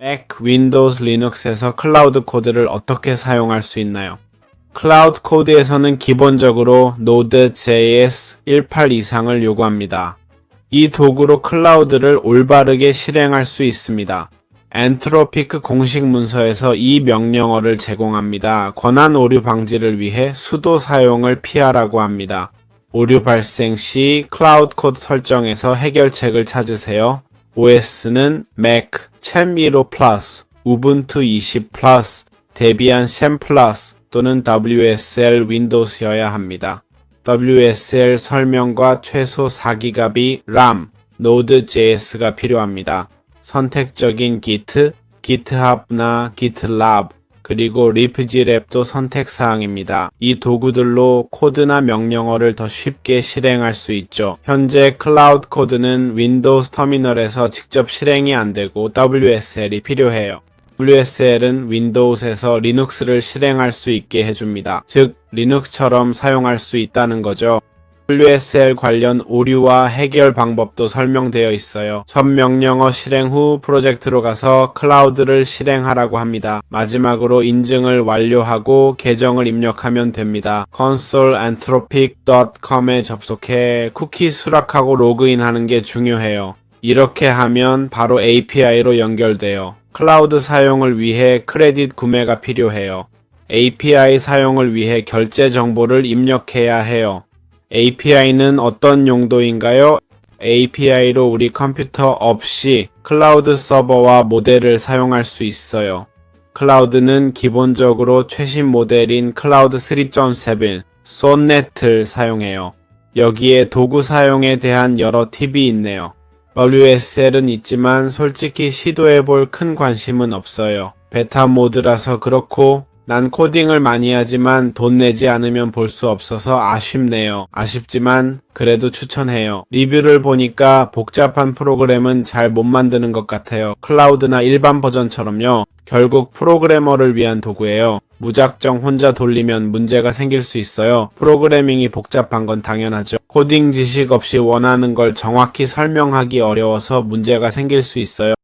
Mac, Windows, 리눅스에서 클라우드 코드를 어떻게 사용할 수 있나요? 클라우드 코드에서는 기본적으로 Node.js 18 이상을 요구합니다. 이 도구로 클라우드를 올바르게 실행할 수 있습니다. 엔트로피크 공식 문서에서 이 명령어를 제공합니다. 권한 오류 방지를 위해 수도 사용을 피하라고 합니다. 오류 발생 시 클라우드 코드 설정에서 해결책을 찾으세요. OS는 Mac, 챔미로 플러스, 우분투 20 플러스, 데비안 샘 플러스 또는 WSL 윈도우스여야 합니다. WSL 설명과 최소 4기가비 RAM, Node.js가 필요합니다. 선택적인 Git, GitHub나 GitLab, 그리고 리프지랩도 선택사항입니다. 이 도구들로 코드나 명령어를 더 쉽게 실행할 수 있죠. 현재 클라우드 코드는 윈도우스 터미널에서 직접 실행이 안 되고 WSL이 필요해요. WSL은 윈도우스에서 리눅스를 실행할 수 있게 해줍니다. 즉, 리눅스처럼 사용할 수 있다는 거죠. WSL 관련 오류와 해결 방법도 설명되어 있어요. 첫 명령어 실행 후 프로젝트로 가서 클라우드를 실행하라고 합니다. 마지막으로 인증을 완료하고 계정을 입력하면 됩니다. consoleanthropic.com에 접속해 쿠키 수락하고 로그인하는 게 중요해요. 이렇게 하면 바로 API로 연결돼요. 클라우드 사용을 위해 크레딧 구매가 필요해요. API 사용을 위해 결제 정보를 입력해야 해요. API는 어떤 용도인가요? API로 우리 컴퓨터 없이 클라우드 서버와 모델을 사용할 수 있어요. 클라우드는 기본적으로 최신 모델인 클라우드 3.7, 쏜넷을 사용해요. 여기에 도구 사용에 대한 여러 팁이 있네요. WSL은 있지만 솔직히 시도해볼 큰 관심은 없어요. 베타 모드라서 그렇고 난 코딩을 많이 하지만 돈 내지 않으면 볼 수 없어서 아쉽네요. 아쉽지만 그래도 추천해요. 리뷰를 보니까 복잡한 프로그램은 잘 못 만드는 것 같아요. 클라우드나 일반 버전처럼요. 결국 프로그래머를 위한 도구예요. 무작정 혼자 돌리면 문제가 생길 수 있어요. 프로그래밍이 복잡한 건 당연하죠. 코딩 지식 없이 원하는 걸 정확히 설명하기 어려워서 문제가 생길 수 있어요.